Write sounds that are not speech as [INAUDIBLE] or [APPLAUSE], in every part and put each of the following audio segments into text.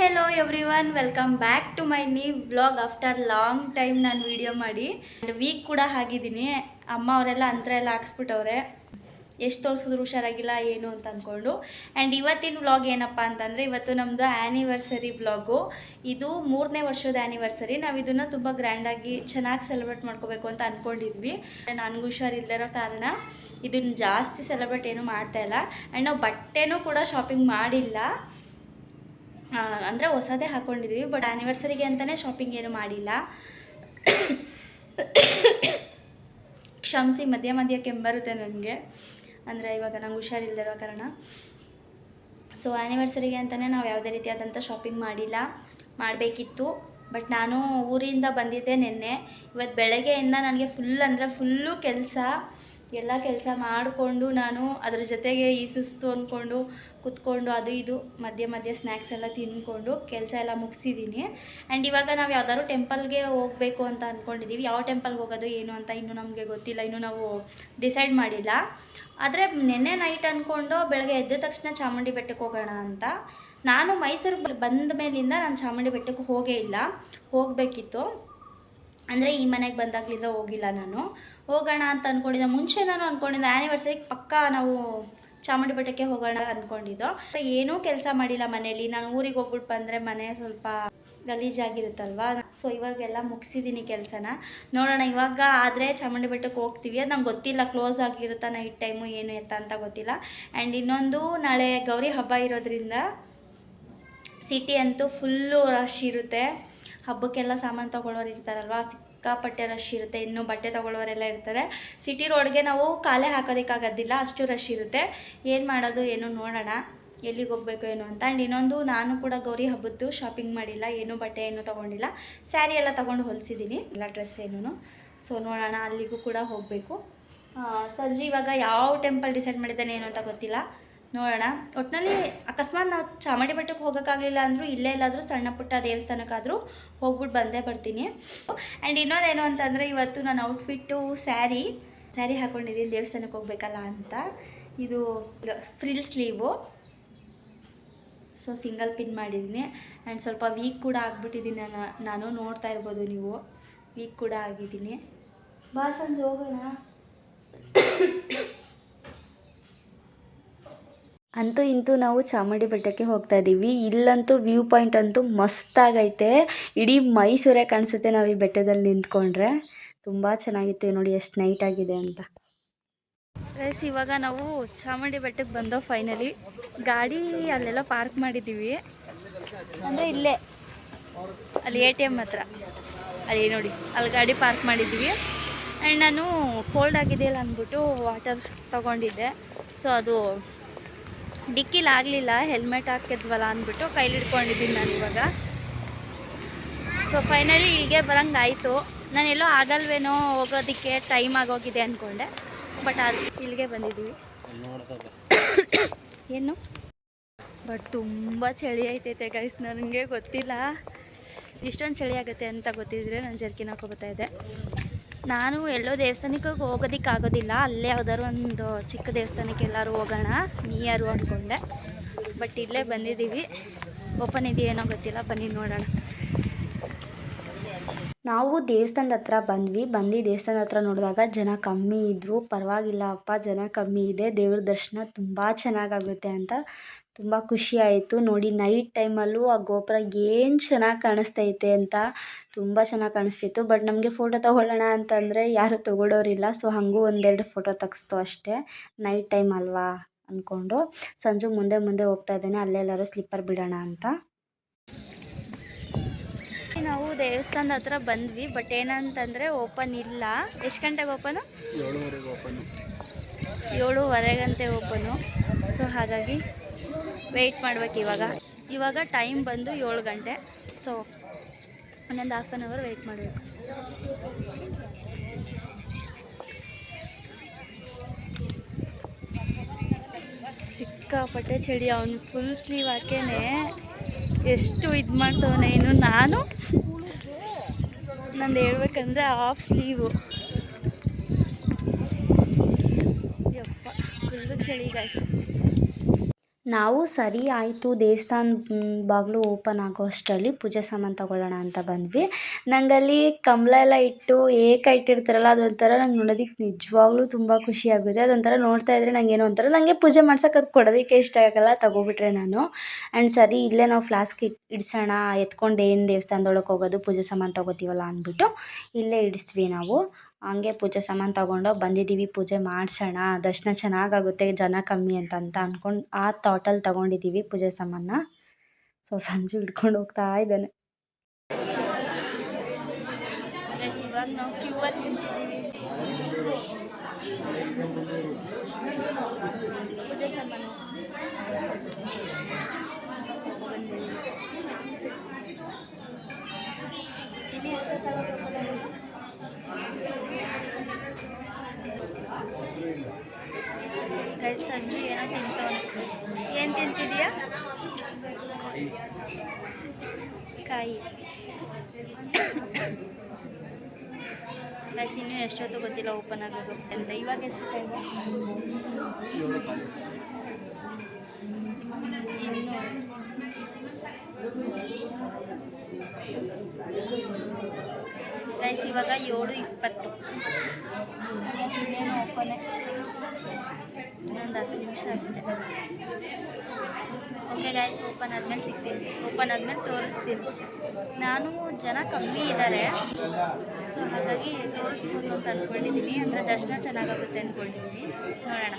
Hello every welcome back to my new vlog after long time ನಾನು video ಮಾಡಿ weak ಕೂಡ ಆಗಿದ್ದೀನಿ ಅಮ್ಮ ಅವರೆಲ್ಲ ಅಂತರ ಎಲ್ಲ ಹಾಕ್ಸ್ಬಿಟ್ಟವ್ರೆ. ಎಷ್ಟು ತೋರಿಸಿದ್ರು ಹುಷಾರಾಗಿಲ್ಲ, ಏನು ಅಂತ ಅಂದ್ಕೊಂಡು ಆ್ಯಂಡ್ ಇವತ್ತಿನ ವ್ಲಾಗ್ ಏನಪ್ಪ ಅಂತಂದರೆ, ಇವತ್ತು ನಮ್ಮದು ಆ್ಯನಿವರ್ಸರಿ ವ್ಲಾಗು ಇದು ಮೂರನೇ ವರ್ಷದ ಆ್ಯನಿವರ್ಸರಿ ನಾವು ಇದನ್ನು ತುಂಬ ಗ್ರ್ಯಾಂಡಾಗಿ ಚೆನ್ನಾಗಿ ಸೆಲೆಬ್ರೇಟ್ ಮಾಡ್ಕೋಬೇಕು ಅಂತ ಅಂದ್ಕೊಂಡಿದ್ವಿ ನನಗೂ ಹುಷಾರಿಲ್ಲದಿರೋ ಕಾರಣ ಇದನ್ನು ಜಾಸ್ತಿ ಸೆಲೆಬ್ರೇಟ್ ಏನೂ ಮಾಡ್ತಾ ಇಲ್ಲ. ಆ್ಯಂಡ್ ನಾವು ಬಟ್ಟೆನೂ ಕೂಡ ಶಾಪಿಂಗ್ ಮಾಡಿಲ್ಲ. ಅಂದರೆ ಹೊಸದೇ ಹಾಕ್ಕೊಂಡಿದ್ದೀವಿ ಬಟ್ ಆ್ಯನಿವರ್ಸರಿಗೆ ಅಂತಲೇ ಶಾಪಿಂಗ್ ಏನು ಮಾಡಿಲ್ಲ. ಕ್ಷಮಿಸಿ, ಮಧ್ಯ ಮಧ್ಯ ಕೆಂಬರುತ್ತೆ ನನಗೆ. ಅಂದರೆ ಇವಾಗ ನಂಗೆ ಹುಷಾರಿಲ್ಲದಿರೋ ಕಾರಣ. ಸೊ ಆ್ಯನಿವರ್ಸರಿಗೆ ಅಂತಲೇ ನಾವು ಯಾವುದೇ ರೀತಿಯಾದಂಥ ಶಾಪಿಂಗ್ ಮಾಡಿಲ್ಲ. ಮಾಡಬೇಕಿತ್ತು ಬಟ್ ನಾನು ಊರಿಂದ ಬಂದಿದ್ದೆ ನಿನ್ನೆ. ಇವತ್ತು ಬೆಳಗ್ಗೆಯಿಂದ ನನಗೆ ಫುಲ್ ಅಂದರೆ ಫುಲ್ಲು ಕೆಲಸ. ಎಲ್ಲ ಕೆಲಸ ಮಾಡಿಕೊಂಡು ನಾನು ಅದ್ರ ಜೊತೆಗೆ ಈ ಸುಸ್ತು ಅಂದ್ಕೊಂಡು ಕುತ್ಕೊಂಡು ಅದು ಇದು, ಮಧ್ಯೆ ಮಧ್ಯೆ ಸ್ನ್ಯಾಕ್ಸ್ ಎಲ್ಲ ತಿಂದ್ಕೊಂಡು ಕೆಲಸ ಎಲ್ಲ ಮುಗಿಸಿದ್ದೀನಿ ಆ್ಯಂಡ್ ಇವಾಗ ನಾವು ಯಾವ್ದಾದ್ರು ಟೆಂಪಲ್ಗೆ ಹೋಗಬೇಕು ಅಂತ ಅಂದ್ಕೊಂಡಿದ್ದೀವಿ ಯಾವ ಟೆಂಪಲ್ಗೆ ಹೋಗೋದು, ಏನು ಅಂತ ಇನ್ನೂ ನಮಗೆ ಗೊತ್ತಿಲ್ಲ. ಇನ್ನೂ ನಾವು ಡಿಸೈಡ್ ಮಾಡಿಲ್ಲ. ಆದರೆ ನಿನ್ನೆ ನೈಟ್ ಅಂದ್ಕೊಂಡು ಬೆಳಗ್ಗೆ ಎದ್ದ ತಕ್ಷಣ ಚಾಮುಂಡಿ ಬೆಟ್ಟಕ್ಕೆ ಹೋಗೋಣ ಅಂತ. ನಾನು ಮೈಸೂರಿಗೆ ಬಂದ ಮೇಲಿಂದ ನಾನು ಚಾಮುಂಡಿ ಬೆಟ್ಟಕ್ಕೆ ಹೋಗೇ ಇಲ್ಲ. ಹೋಗಬೇಕಿತ್ತು. ಅಂದರೆ ಈ ಮನೆಗೆ ಬಂದಾಗಲಿಂದ ಹೋಗಿಲ್ಲ ನಾನು. ಹೋಗೋಣ ಅಂತ ಅಂದ್ಕೊಂಡಿದ್ದೆ ಮುಂಚೆ ನಾನು ಅಂದ್ಕೊಂಡಿದ್ದೆ ಆ್ಯನಿವರ್ಸರಿಗೆ ಪಕ್ಕಾ ನಾವು ಚಾಮುಂಡಿ ಬೆಟ್ಟಕ್ಕೆ ಹೋಗೋಣ ಅಂದ್ಕೊಂಡಿದ್ದು ಏನೂ ಕೆಲಸ ಮಾಡಿಲ್ಲ ಮನೇಲಿ ನಾನು ಊರಿಗೆ ಹೋಗ್ಬಿಟ್ಟು ಬಂದರೆ ಮನೆ ಸ್ವಲ್ಪ ಗಲೀಜಾಗಿರುತ್ತಲ್ವಾ? ಸೊ ಇವಾಗೆಲ್ಲ ಮುಗಿಸಿದ್ದೀನಿ ಕೆಲಸನ. ನೋಡೋಣ, ಇವಾಗ ಆದರೆ ಚಾಮುಂಡಿ ಬೆಟ್ಟಕ್ಕೆ ಹೋಗ್ತೀವಿ. ಅದು ನಂಗೆ ಗೊತ್ತಿಲ್ಲ ಕ್ಲೋಸ್ ಆಗಿರುತ್ತಾ ನೈಟ್ ಟೈಮು ಏನು ಎತ್ತ ಅಂತ ಗೊತ್ತಿಲ್ಲ. ಆ್ಯಂಡ್ ಇನ್ನೊಂದು, ನಾಳೆ ಗೌರಿ ಹಬ್ಬ ಇರೋದ್ರಿಂದ ಸಿಟಿ ಅಂತೂ ಫುಲ್ಲು ರಶ್ ಇರುತ್ತೆ. ಹಬ್ಬಕ್ಕೆಲ್ಲ ಸಾಮಾನು ತೊಗೊಳೋರು ಇರ್ತಾರಲ್ವ? ಸಿಕ್ಕಾಪಟ್ಟೆ ರಶ್ ಇರುತ್ತೆ. ಇನ್ನು ಬಟ್ಟೆ ತೊಗೊಳ್ಳೋರೆಲ್ಲ ಇರ್ತಾರೆ. ಸಿಟಿ ರೋಡ್ಗೆ ನಾವು ಕಾಲೇ ಹಾಕೋದಕ್ಕಾಗೋದಿಲ್ಲ. ಅಷ್ಟು ರಶ್ ಇರುತ್ತೆ. ಏನು ಮಾಡೋದು, ಏನು ನೋಡೋಣ. ಎಲ್ಲಿಗೆ ಹೋಗಬೇಕು, ಏನು ಅಂತ. ಆ್ಯಂಡ್ ಇನ್ನೊಂದು, ನಾನು ಕೂಡ ಗೌರಿ ಹಬ್ಬದ್ದು ಶಾಪಿಂಗ್ ಮಾಡಿಲ್ಲ. ಏನು ಬಟ್ಟೆ, ಏನು ತೊಗೊಂಡಿಲ್ಲ. ಸ್ಯಾರಿ ಎಲ್ಲ ತೊಗೊಂಡು ಹೊಲಿಸಿದ್ದೀನಿ. ಎಲ್ಲ ಡ್ರೆಸ್ ಏನೂ ಸೊ ನೋಡೋಣ. ಅಲ್ಲಿಗೂ ಕೂಡ ಹೋಗಬೇಕು. ಸಂಜೆ ಇವಾಗ ಯಾವ ಟೆಂಪಲ್ ಡಿಸೈಡ್ ಮಾಡಿದ್ದಾನೆ, ಏನು ಅಂತ ಗೊತ್ತಿಲ್ಲ. ನೋಡೋಣ. ಒಟ್ಟಿನಲ್ಲಿ ಅಕಸ್ಮಾತ್ ನಾವು ಚಾಮುಂಡಿ ಬೆಟ್ಟಕ್ಕೆ ಹೋಗೋಕ್ಕಾಗಲಿಲ್ಲ ಅಂದರೂ ಇಲ್ಲೇ ಎಲ್ಲಾದರೂ ಸಣ್ಣ ಪುಟ್ಟ ದೇವಸ್ಥಾನಕ್ಕಾದರೂ ಹೋಗ್ಬಿಟ್ಟು ಬಂದೇ ಬರ್ತೀನಿ. ಆ್ಯಂಡ್ ಇನ್ನೊಂದೇನು ಅಂತಂದರೆ ಇವತ್ತು ನಾನು ಔಟ್ಫಿಟ್ಟು ಸ್ಯಾರಿ ಸ್ಯಾರಿ ಹಾಕ್ಕೊಂಡಿದ್ದೀನಿ ದೇವಸ್ಥಾನಕ್ಕೆ ಹೋಗ್ಬೇಕಲ್ಲ ಅಂತ. ಇದು frill sleeve so single pin ಮಾಡಿದ್ದೀನಿ. ಆ್ಯಂಡ್ ಸ್ವಲ್ಪ ವೀಕ್ ಕೂಡ ಆಗಿಬಿಟ್ಟಿದ್ದೀನಿ ನಾನು ನಾನು ನೋಡ್ತಾ ಇರ್ಬೋದು ನೀವು. ವೀಕ್ ಕೂಡ ಆಗಿದ್ದೀನಿ. ಬಾ ಸಂಜೆ, ಹೋಗೋಣ. ಅಂತೂ ಇಂತೂ ನಾವು ಚಾಮುಂಡಿ ಬೆಟ್ಟಕ್ಕೆ ಹೋಗ್ತಾ ಇದ್ದೀವಿ. ಇಲ್ಲಂತೂ ವ್ಯೂ ಪಾಯಿಂಟ್ ಅಂತೂ ಮಸ್ತಾಗೈತೆ ಇಡೀ ಮೈಸೂರೇ ಕಾಣಿಸುತ್ತೆ ನಾವು ಈ ಬೆಟ್ಟದಲ್ಲಿ ನಿಂತ್ಕೊಂಡ್ರೆ. ತುಂಬ ಚೆನ್ನಾಗಿತ್ತು ನೋಡಿ ಎಷ್ಟು ನೈಟ್ ಆಗಿದೆ ಅಂತ. ಗೈಸ್ ಇವಾಗ ನಾವು ಚಾಮುಂಡಿ ಬೆಟ್ಟಕ್ಕೆ ಬಂದೋ ಫೈನಲಿ ಗಾಡಿ ಅಲ್ಲೆಲ್ಲ ಪಾರ್ಕ್ ಮಾಡಿದ್ದೀವಿ. ಅಂದರೆ ಇಲ್ಲೇ. ಅಲ್ಲಿ ಎ ಟಿ ಎಂ ಹತ್ರ. ಅಲ್ಲಿ ನೋಡಿ, ಅಲ್ಲಿ ಗಾಡಿ ಪಾರ್ಕ್ ಮಾಡಿದ್ದೀವಿ. ಆ್ಯಂಡ್ ನಾನು ಕೋಲ್ಡ್ ಆಗಿದೆಯಲ್ಲ ಅಂದ್ಬಿಟ್ಟು ವಾಟರ್ ತೊಗೊಂಡಿದ್ದೆ. ಸೊ ಅದು ಡಿಕ್ಕಿಲಿ ಆಗಲಿಲ್ಲ ಹೆಲ್ಮೆಟ್ ಹಾಕಿದ್ವಲ್ಲ ಅಂದ್ಬಿಟ್ಟು ಕೈಲಿ ಹಿಡ್ಕೊಂಡಿದ್ದೀನಿ ನಾನು ಇವಾಗ. ಸೊ ಫೈನಲಿ ಇಲ್ಲಿಗೆ ನಾನು ನಾನೆಲ್ಲೋ ಆಗಲ್ವೇನೋ ಹೋಗೋದಕ್ಕೆ ಟೈಮ್ ಆಗೋಗಿದೆ ಅಂದ್ಕೊಂಡೆ ಬಟ್ ಅದು ಇಲ್ಲಿಗೆ ಬಂದಿದ್ದೀವಿ. [COUGHS] ಏನು? ಬಟ್ ತುಂಬ ಚಳಿ ಐತೈತೆ ಗೈಸ್ ನನಗೆ ಗೊತ್ತಿಲ್ಲ. ಇಷ್ಟೊಂದು ಚಳಿ ಆಗುತ್ತೆ ಅಂತ ಗೊತ್ತಿದ್ರೆ ನಾನು ಜರ್ಕಿನ್ ಹಾಕೋಬತ್ತಾ ಇದ್ದೆ. ನಾನು ಎಲ್ಲೋ ದೇವಸ್ಥಾನಕ್ಕೆ ಹೋಗೋದಕ್ಕಾಗೋದಿಲ್ಲ, ಅಲ್ಲೇ ಯಾವ್ದಾದ್ರು ಒಂದು ಚಿಕ್ಕ ದೇವಸ್ಥಾನಕ್ಕೆ ಎಲ್ಲರೂ ಹೋಗೋಣ ನಿಯರು ಅಂದ್ಕೊಂಡೆ ಬಟ್ ಇಲ್ಲೇ ಬಂದಿದ್ದೀವಿ. ಓಪನ್ ಇದೆಯೇನೋ ಗೊತ್ತಿಲ್ಲ, ಬನ್ನಿ ನೋಡೋಣ. ನಾವು ದೇವಸ್ಥಾನದ ಹತ್ರ ಬಂದ್ವಿ. ಬಂದು ದೇವಸ್ಥಾನದ ಹತ್ರ ನೋಡಿದಾಗ ಜನ ಕಮ್ಮಿ ಇದ್ದರು ಪರವಾಗಿಲ್ಲ ಅಪ್ಪ, ಜನ ಕಮ್ಮಿ ಇದೆ. ದೇವ್ರ ದರ್ಶನ ತುಂಬ ಚೆನ್ನಾಗಾಗುತ್ತೆ ಅಂತ ತುಂಬ ಖುಷಿ ಆಯಿತು. ನೋಡಿ ನೈಟ್ ಟೈಮಲ್ಲೂ ಆ ಗೋಪುರ ಏನು ಚೆನ್ನಾಗಿ ಕಾಣಿಸ್ತೈತೆ ಅಂತ ತುಂಬ ಚೆನ್ನಾಗಿ ಕಾಣಿಸ್ತಿತ್ತು. ಬಟ್ ನಮಗೆ ಫೋಟೋ ತೊಗೊಳ್ಳೋಣ ಅಂತಂದರೆ ಯಾರೂ ತೊಗೊಳೋರಿಲ್ಲ. ಸೊ ಹಾಗೂ ಒಂದೆರಡು ಫೋಟೋ ತೆಗೆಸ್ತು ಅಷ್ಟೇ. ನೈಟ್ ಟೈಮ್ ಅಲ್ವಾ ಅಂದ್ಕೊಂಡು ಸಂಜೆ ಮುಂದೆ ಮುಂದೆ ಹೋಗ್ತಾ ಇದ್ದೇನೆ. ಅಲ್ಲೆಲ್ಲರೂ ಸ್ಲಿಪ್ಪರ್ ಬಿಡೋಣ ಅಂತ. ನಾವು ದೇವಸ್ಥಾನದ ಹತ್ರ ಬಂದ್ವಿ. ಬಟ್ ಏನಂತಂದರೆ ಓಪನ್ ಇಲ್ಲ. ಎಷ್ಟು ಗಂಟೆಗೆ ಓಪನು ಏಳುವರೆಗೆ ಓಪನು ಏಳುವರೆಗಂತೆ ಓಪನು ಸೊ ಹಾಗಾಗಿ ವೆಯ್ಟ್ ಮಾಡ್ಬೇಕು ಇವಾಗ. ಇವಾಗ ಟೈಮ್ ಬಂದು ಏಳು ಗಂಟೆ. ಸೊ ಒಂದೊಂದು ಹಾಫ್ ಆನ್ ಅವರ್ ವೆಯ್ಟ್ ಮಾಡಬೇಕು. ಸಿಕ್ಕಾಪಟ್ಟೆ ಚಳಿ, ಅವನು ಫುಲ್ ಸ್ಲೀವ್ ಹಾಕೇನೆ. ಎಷ್ಟು ಇದು ಮಾಡ್ತವನೆ ಇನ್ನು ನಾನು? ನಂದು ಹೇಳ್ಬೇಕಂದ್ರೆ ಹಾಫ್ ಸ್ಲೀವು ಯಪ್ಪ ಫುಲ್ಲು ಚಳಿ ಗಾಯ್ಸ್ ನಾವು ಸರಿ ಆಯಿತು, ದೇವಸ್ಥಾನ ಬಾಗಿಲು ಓಪನ್ ಆಗೋ ಅಷ್ಟರಲ್ಲಿ ಪೂಜೆ ಸಾಮಾನು ತಗೊಳ್ಳೋಣ ಅಂತ ಬಂದ್ವಿ. ನಂಗಲ್ಲಿ ಕಂಬಳ ಎಲ್ಲ ಇಟ್ಟು ಏಕ ಇಟ್ಟಿರ್ತಾರಲ್ಲ ಅದೊಂಥರ ನಂಗೆ ನೋಡೋದಕ್ಕೆ ನಿಜವಾಗ್ಲೂ ತುಂಬ ಖುಷಿ ಆಗುತ್ತೆ. ಅದೊಂಥರ ನೋಡ್ತಾ ಇದ್ರೆ ನಂಗೆ ಏನೋ ಒಂಥರ ನನಗೆ ಪೂಜೆ ಮಾಡ್ಸೋಕೆ ಅದು ಕೊಡೋದಕ್ಕೆ ಇಷ್ಟ ಆಗಲ್ಲ, ತಗೋಬಿಟ್ರೆ ನಾನು. ಆ್ಯಂಡ್ ಸರಿ, ಇಲ್ಲೇ ನಾವು ಫ್ಲಾಸ್ಕ್ ಇಟ್, ಇಡ್ಸೋಣ, ಎತ್ಕೊಂಡು ಏನು ದೇವಸ್ಥಾನದೊಳಗೆ ಹೋಗೋದು, ಪೂಜೆ ಸಾಮಾನು ತಗೋತೀವಲ್ಲ ಅಂದ್ಬಿಟ್ಟು ಇಲ್ಲೇ ಇಡಿಸ್ತೀವಿ ನಾವು. ಹಂಗೆ ಪೂಜೆ ಸಾಮಾನು ತೊಗೊಂಡು ಬಂದಿದ್ದೀವಿ ಪೂಜೆ ಮಾಡಿಸೋಣ, ದರ್ಶನ ಚೆನ್ನಾಗಾಗುತ್ತೆ, ಜನ ಕಮ್ಮಿ ಅಂತ ಅಂತ ಅಂದ್ಕೊಂಡು ಆ ಥಾಟಲ್ಲಿ ತೊಗೊಂಡಿದ್ದೀವಿ ಪೂಜೆ ಸಾಮಾನ ಸೊ ಸಂಜೆ ಹಿಡ್ಕೊಂಡು ಹೋಗ್ತಾ ಇದ್ದಾನೆ. ಗೈಸ್ ಗೈಸ್ ಸಂಜು ಏನೋ ತಿಂತವನು ಏನು ತಿಂತಿದೀಯಾ ಕಾಯಿ ಗೈಸ್ ಇನ್ನೂ ಎಷ್ಟೊತ್ತು ಗೊತ್ತಿಲ್ಲ ಓಪನ್ ಆಗೋದು ಅಂತ ಇವಾಗ ಎಷ್ಟು ಟೈಮ್ ಇನ್ನು ಗೈಸ್ ಇವಾಗ ಏಳು ಇಪ್ಪತ್ತು. ಇನ್ನೇನು ಓಪನ್ ಇನ್ನೊಂದು ಹತ್ತು ನಿಮಿಷ ಅಷ್ಟೇ. ಓಕೆ ಗೈಸ್ ಓಪನ್ ಆದಮೇಲೆ ಸಿಗ್ತೀನಿ. ಓಪನ್ ಆದಮೇಲೆ ತೋರಿಸ್ತೀನಿ. ನಾನು ಜನ ಕಮ್ಮಿ ಇದ್ದಾರೆ ಸೊ ಹಾಗಾಗಿ ತೋರಿಸ್ಬೋದು ಅಂತ ಅಂದ್ಕೊಂಡಿದ್ದೀನಿ ಅಂದರೆ ದರ್ಶನ ಚೆನ್ನಾಗಾಗುತ್ತೆ ಅಂದ್ಕೊಂಡಿದ್ದೀನಿ ನೋಡೋಣ.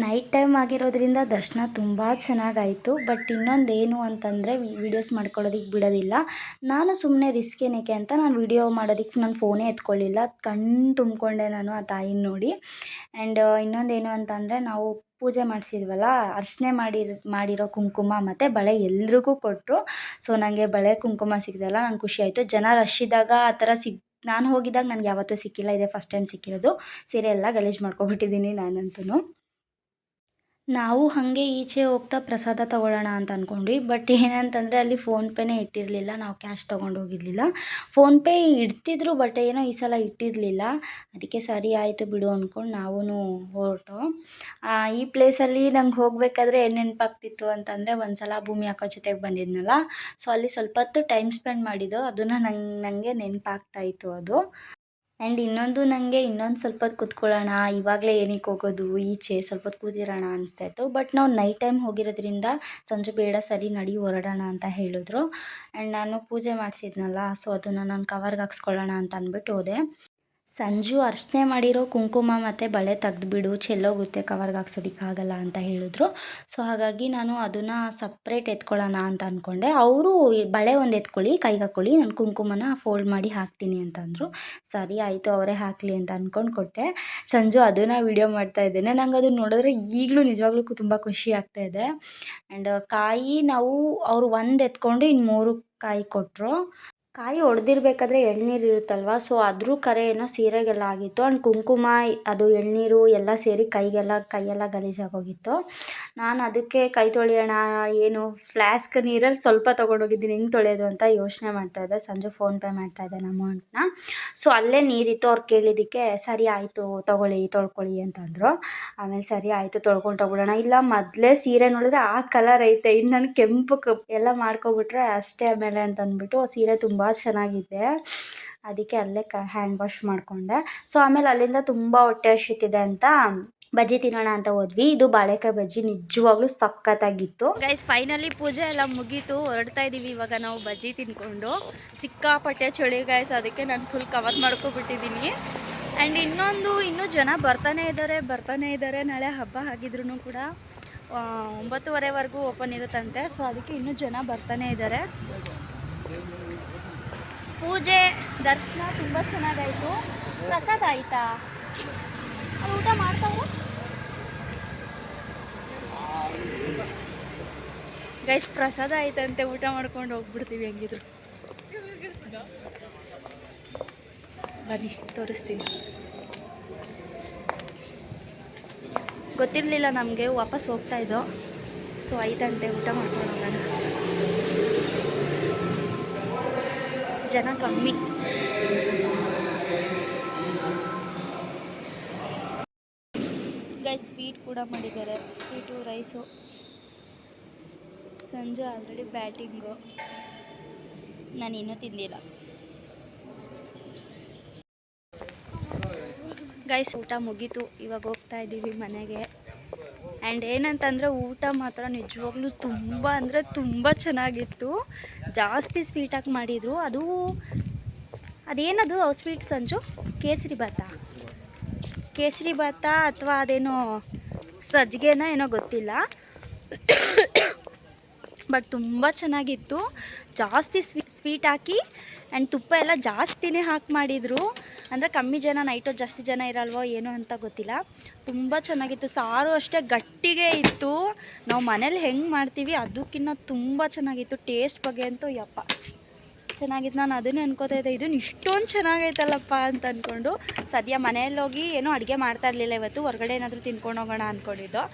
ನೈಟ್ ಟೈಮ್ ಆಗಿರೋದ್ರಿಂದ ದರ್ಶನ ತುಂಬ ಚೆನ್ನಾಗಾಯಿತು ಬಟ್ ಇನ್ನೊಂದು ಏನು ಅಂತಂದರೆ ವೀಡಿಯೋಸ್ ಮಾಡ್ಕೊಳ್ಳೋದಕ್ಕೆ ಬಿಡೋದಿಲ್ಲ. ನಾನು ಸುಮ್ಮನೆ ರಿಸ್ಕ್ ಏನಕ್ಕೆ ಅಂತ ನಾನು ವೀಡಿಯೋ ಮಾಡೋದಕ್ಕೆ ನಾನು ಫೋನೇ ಎತ್ಕೊಳ್ಳಿಲ್ಲ. ಕಣ್ಣು ತುಂಬಿಕೊಂಡೆ ನಾನು ಆ ತಾಯಿನ ನೋಡಿ. ಆ್ಯಂಡ್ ಇನ್ನೊಂದೇನು ಅಂತಂದರೆ ನಾವು ಪೂಜೆ ಮಾಡಿಸಿದ್ವಲ್ಲ ಅರ್ಚನೆ ಮಾಡಿ ಮಾಡಿರೋ ಕುಂಕುಮ ಮತ್ತು ಬಳೆ ಎಲ್ರಿಗೂ ಕೊಟ್ಟರು ಸೊ ನನಗೆ ಬಳೆ ಕುಂಕುಮ ಸಿಗ್ದಲ್ಲ, ನಂಗೆ ಖುಷಿ ಆಯಿತು. ಜನ ರಶ್ ಇದ್ದಾಗ ಆ ಥರ ಸಿಗ್, ನಾನು ಹೋಗಿದ್ದಾಗ ನನಗೆ ಯಾವತ್ತೂ ಸಿಕ್ಕಿಲ್ಲ, ಇದೇ ಫಸ್ಟ್ ಟೈಮ್ ಸಿಕ್ಕಿರೋದು. ಸೀರೆ ಎಲ್ಲ ಗಲೀಜು ಮಾಡ್ಕೊಬಿಟ್ಟಿದ್ದೀನಿ ನಾನಂತೂ ನಾವು ಹಾಗೆ ಈಚೆ ಹೋಗ್ತಾ ಪ್ರಸಾದ ತೊಗೊಳ್ಳೋಣ ಅಂತ ಅಂದ್ಕೊಂಡ್ವಿ ಬಟ್ ಏನಂತಂದರೆ ಅಲ್ಲಿ ಫೋನ್ಪೇನೇ ಇಟ್ಟಿರಲಿಲ್ಲ. ನಾವು ಕ್ಯಾಶ್ ತೊಗೊಂಡು ಹೋಗಿರಲಿಲ್ಲ. ಫೋನ್ಪೇ ಇಡ್ತಿದ್ರು ಬಟ್ ಏನೋ ಈ ಸಲ ಇಟ್ಟಿರಲಿಲ್ಲ. ಅದಕ್ಕೆ ಸರಿ ಆಯಿತು ಬಿಡು ಅಂದ್ಕೊಂಡು ನಾವೂ ಹೊರಟು. ಈ ಪ್ಲೇಸಲ್ಲಿ ನಂಗೆ ಹೋಗಬೇಕಾದ್ರೆ ಏನು ನೆನಪಾಗ್ತಿತ್ತು ಅಂತಂದರೆ ಒಂದು ಸಲ ಭೂಮಿ ಅಕ್ಕ ಜೊತೆಗೆ ಬಂದಿದ್ನಲ್ಲ. ಸೊ ಅಲ್ಲಿ ಸ್ವಲ್ಪ ಹೊತ್ತು ಟೈಮ್ ಸ್ಪೆಂಡ್ ಮಾಡಿದ್ದು. ಅದನ್ನು ನಂಗೆ ನನಗೆ ನೆನಪಾಗ್ತಾ ಇತ್ತು ಅದು. ಆ್ಯಂಡ್ ಇನ್ನೊಂದು ನನಗೆ ಇನ್ನೊಂದು ಸ್ವಲ್ಪ ಹೊತ್ತು ಕೂತ್ಕೊಳ್ಳೋಣ, ಇವಾಗಲೇ ಏನಕ್ಕೆ ಹೋಗೋದು, ಈಚೆ ಸ್ವಲ್ಪ ಹೊತ್ತು ಕೂತಿರೋಣ ಅನಿಸ್ತಾ ಇತ್ತು. ಬಟ್ ನಾವು ನೈಟ್ ಟೈಮ್ ಹೋಗಿರೋದ್ರಿಂದ ಸಂಜೆ ಬೇಡ, ಸರಿ ನಡಿ, ಹೊರಡೋಣ ಅಂತ ಹೇಳಿದ್ರು. ಆ್ಯಂಡ್ ನಾನು ಪೂಜೆ ಮಾಡಿಸಿದ್ನಲ್ಲ, ಸೊ ಅದನ್ನು ನಾನು ಕವರ್ಗೆ ಹಾಕ್ಸ್ಕೊಳ್ಳೋಣ ಅಂತ ಅಂದ್ಬಿಟ್ಟು ಹೋದೆ. ಸಂಜು ಅರ್ಚನೆ ಮಾಡಿರೋ ಕುಂಕುಮ ಮತ್ತು ಬಳೆ ತೆಗೆದುಬಿಡು ಚೆಲ್ಲೋಗುತ್ತೆ ಕವರ್ಗೆ ಹಾಕ್ಸೋದಕ್ಕಾಗಲ್ಲ ಅಂತ ಹೇಳಿದ್ರು. ಸೊ ಹಾಗಾಗಿ ನಾನು ಅದನ್ನು ಸಪ್ರೇಟ್ ಎತ್ಕೊಳ್ಳೋಣ ಅಂತ ಅಂದ್ಕೊಂಡೆ ಅವರು ಬಳೆ ಒಂದು ಎತ್ಕೊಳ್ಳಿ, ಕೈಗೆ ಹಾಕ್ಕೊಳ್ಳಿ ನಾನು ಕುಂಕುಮನ ಫೋಲ್ಡ್ ಮಾಡಿ ಹಾಕ್ತೀನಿ ಅಂತಂದರು ಸರಿ, ಆಯಿತು, ಅವರೇ ಹಾಕಲಿ ಅಂತ ಅಂದ್ಕೊಂಡು ಕೊಟ್ಟೆ. ಸಂಜು ಅದನ್ನು ವೀಡಿಯೋ ಮಾಡ್ತಾ ಇದ್ದೇನೆ. ನಂಗೆ ಅದನ್ನು ನೋಡಿದ್ರೆ ಈಗಲೂ ನಿಜವಾಗ್ಲೂ ತುಂಬ ಖುಷಿ ಆಗ್ತಾ ಇದೆ. ಆ್ಯಂಡ್ ಕಾಯಿ ನಾವು, ಅವರು ಒಂದು ಎತ್ಕೊಂಡು ಇನ್ನು ಮೂರು ಕಾಯಿ ಕೊಟ್ಟರು ಕಾಯಿ ಒಡೆದಿರ್ಬೇಕಾದ್ರೆ ಎಳ್ನೀರು ಇರುತ್ತಲ್ವ? ಸೊ ಅದ್ರೂ ಕರೆ ಏನೋ ಸೀರೆಗೆಲ್ಲ ಆಗಿತ್ತು. ಆ್ಯಂಡ್ ಕುಂಕುಮ, ಅದು ಎಳ್ನೀರು ಎಲ್ಲ ಸೇರಿ ಕೈಗೆಲ್ಲ, ಕೈಯೆಲ್ಲ ಗಲೀಜಾಗೋಗಿತ್ತು ನಾನು ಅದಕ್ಕೆ ಕೈ ತೊಳೆಯೋಣ, ಏನು ಫ್ಲಾಸ್ಕ್ ನೀರಲ್ಲಿ ಸ್ವಲ್ಪ ತೊಗೊಂಡೋಗಿದ್ದೀನಿ, ಹೆಂಗೆ ತೊಳೆಯೋದು ಅಂತ ಯೋಚನೆ ಮಾಡ್ತಾಯಿದ್ದೆ ಸಂಜೆ ಫೋನ್ಪೇ ಮಾಡ್ತಾಯಿದ್ದೆ ಅಮೌಂಟ್ನ ಸೊ ಅಲ್ಲೇ ನೀರಿತ್ತು, ಅವ್ರು ಕೇಳಿದ್ದಕ್ಕೆ, ಸರಿ ಆಯಿತು, ತೊಗೊಳ್ಳಿ, ತೊಳ್ಕೊಳ್ಳಿ ಅಂತಂದರು ಆಮೇಲೆ, ಸರಿ ಆಯಿತು, ತೊಳ್ಕೊಂಡು ತೊಗೊಳ್ಳೋಣ. ಇಲ್ಲ, ಮೊದಲೇ ಸೀರೆ ನೋಡಿದ್ರೆ ಆ ಕಲರ್ ಐತೆ. ಇನ್ನು ನಾನು ಕೆಂಪು ಕಪ್ ಎಲ್ಲ ಮಾಡ್ಕೊಬಿಟ್ರೆ ಅಷ್ಟೇ ಆಮೇಲೆ ಅಂತಂದ್ಬಿಟ್ಟು ಸೀರೆ ತುಂಬ ಚೆನ್ನಾಗಿದೆ. ಅದಕ್ಕೆ ಅಲ್ಲೇ ಕ ಹ್ಯಾಂಡ್ ವಾಶ್ ಮಾಡಿಕೊಂಡೆ. ಸೊ ಆಮೇಲೆ ಅಲ್ಲಿಂದ ತುಂಬ ಹೊಟ್ಟೆ ಹಸಿತಿದೆ ಅಂತ ಬಜ್ಜಿ ತಿನ್ನೋಣ ಅಂತ ಹೋದ್ವಿ. ಇದು ಬಾಳೆಕಾಯಿ ಬಜ್ಜಿ ನಿಜವಾಗ್ಲೂ ಸಖತ್ತಾಗಿತ್ತು. ಗೈಸ್ ಫೈನಲಿ ಪೂಜೆ ಎಲ್ಲ ಮುಗೀತು. ಹೊರಡ್ತಾ ಇದ್ದೀವಿ ಇವಾಗ ನಾವು ಬಜ್ಜಿ ತಿನ್ಕೊಂಡು. ಸಿಕ್ಕಾಪಟ್ಟೆ ಚಳಿ ಗೈಸ್ ಅದಕ್ಕೆ ನಾನು ಫುಲ್ ಕವರ್ ಮಾಡ್ಕೊಬಿಟ್ಟಿದ್ದೀನಿ. ಆ್ಯಂಡ್ ಇನ್ನೊಂದು, ಇನ್ನೂ ಜನ ಬರ್ತಾನೆ ಇದ್ದಾರೆ ಬರ್ತಾನೆ ಇದ್ದಾರೆ ನಾಳೆ ಹಬ್ಬ ಆಗಿದ್ರು ಕೂಡ ಒಂಬತ್ತುವರೆವರೆಗೂ ಓಪನ್ ಇರುತ್ತಂತೆ. ಸೊ ಅದಕ್ಕೆ ಇನ್ನೂ ಜನ ಬರ್ತಾನೆ ಇದ್ದಾರೆ ಪೂಜೆ, ದರ್ಶನ ತುಂಬ ಚೆನ್ನಾಗಾಯಿತು. ಪ್ರಸಾದ ಆಯಿತಾ? ಅವ್ರು ಊಟ ಮಾಡ್ತಾವ್ರೆ? ಗೈಸ್ ಪ್ರಸಾದ ಆಯ್ತಂತೆ. ಊಟ ಮಾಡ್ಕೊಂಡು ಹೋಗ್ಬಿಡ್ತೀವಿ ಹೆಂಗಿದ್ರು. ಬನ್ನಿ, ತೋರಿಸ್ತೀನಿ. ಗೊತ್ತಿರಲಿಲ್ಲ ನಮಗೆ, ವಾಪಸ್ ಹೋಗ್ತಾ ಇದ್ದೋ. ಸೊ ಆಯ್ತಂತೆ, ಊಟ ಮಾಡ್ಕೊಂಡು ಹೋಗೋಣ. ಜನ ಕಮ್ಮಿ. ಗೈ ಸ್ವೀಟ್ ಕೂಡ ಮಾಡಿದ್ದಾರೆ. ಸ್ವೀಟು ರೈಸು ಸಂಜೆ ಆಲ್ರೆಡಿ ಬ್ಯಾಟಿಂಗು ನಾನು ಇನ್ನೂ ತಿಂದಿಲ್ಲ. ಗೈಸ್ ಊಟ ಮುಗೀತು. ಇವಾಗ ಹೋಗ್ತಾ ಇದ್ದೀವಿ ಮನೆಗೆ. ಆ್ಯಂಡ್ ಏನಂತಂದರೆ ಊಟ ಮಾತ್ರ ನಿಜವಾಗ್ಲೂ ತುಂಬ ಅಂದರೆ ತುಂಬ ಚೆನ್ನಾಗಿತ್ತು. ಜಾಸ್ತಿ ಸ್ವೀಟಾಗಿ ಮಾಡಿದರು. ಅದು ಅದೇನದು ಸ್ವೀಟ್ ಸಂಜು? ಕೇಸರಿ ಭಾತ. ಕೇಸರಿ ಭಾತ ಅಥವಾ ಅದೇನೋ ಸಜ್ಜಿಗೆನ ಏನೋ ಗೊತ್ತಿಲ್ಲ. [COUGHS] ಬಟ್ ತುಂಬ ಚೆನ್ನಾಗಿತ್ತು. ಜಾಸ್ತಿ ಸ್ವೀ ಸ್ವೀಟ್ ಹಾಕಿ ಆ್ಯಂಡ್ ತುಪ್ಪ ಎಲ್ಲ ಜಾಸ್ತಿನೇ ಹಾಕಿ ಮಾಡಿದರು. ಅಂದರೆ ಕಮ್ಮಿ ಜನ ನೈಟೋ ಜಾಸ್ತಿ ಜನ ಇರಲ್ವೋ ಏನೋ ಅಂತ ಗೊತ್ತಿಲ್ಲ. ತುಂಬ ಚೆನ್ನಾಗಿತ್ತು. ಸಾರು ಅಷ್ಟೇ ಗಟ್ಟಿಗೆ ಇತ್ತು. ನಾವು ಮನೇಲಿ ಹೆಂಗೆ ಮಾಡ್ತೀವಿ ಅದಕ್ಕಿಂತ ತುಂಬ ಚೆನ್ನಾಗಿತ್ತು. ಟೇಸ್ಟ್ ಬಗ್ಗೆ ಅಂತೂ ಯಪ್ಪ. ಚೆನ್ನಾಗಿತ್ತು. ನಾನು ಅದನ್ನೇ ಅನ್ಕೋತಾ ಇದ್ದೆ. ಇದನ್ನು ಇಷ್ಟೊಂದು ಚೆನ್ನಾಗೈತಲ್ಲಪ್ಪ ಅಂತ ಅಂದ್ಕೊಂಡು ಸದ್ಯ ಮನೆಯಲ್ಲಿ ಹೋಗಿ ಏನೋ ಅಡುಗೆ ಮಾಡ್ತಾ ಇರಲಿಲ್ಲ ಇವತ್ತು. ಹೊರಗಡೆ ಏನಾದರೂ ತಿನ್ಕೊಂಡು ಹೋಗೋಣ ಅಂದ್ಕೊಂಡಿದ್ದು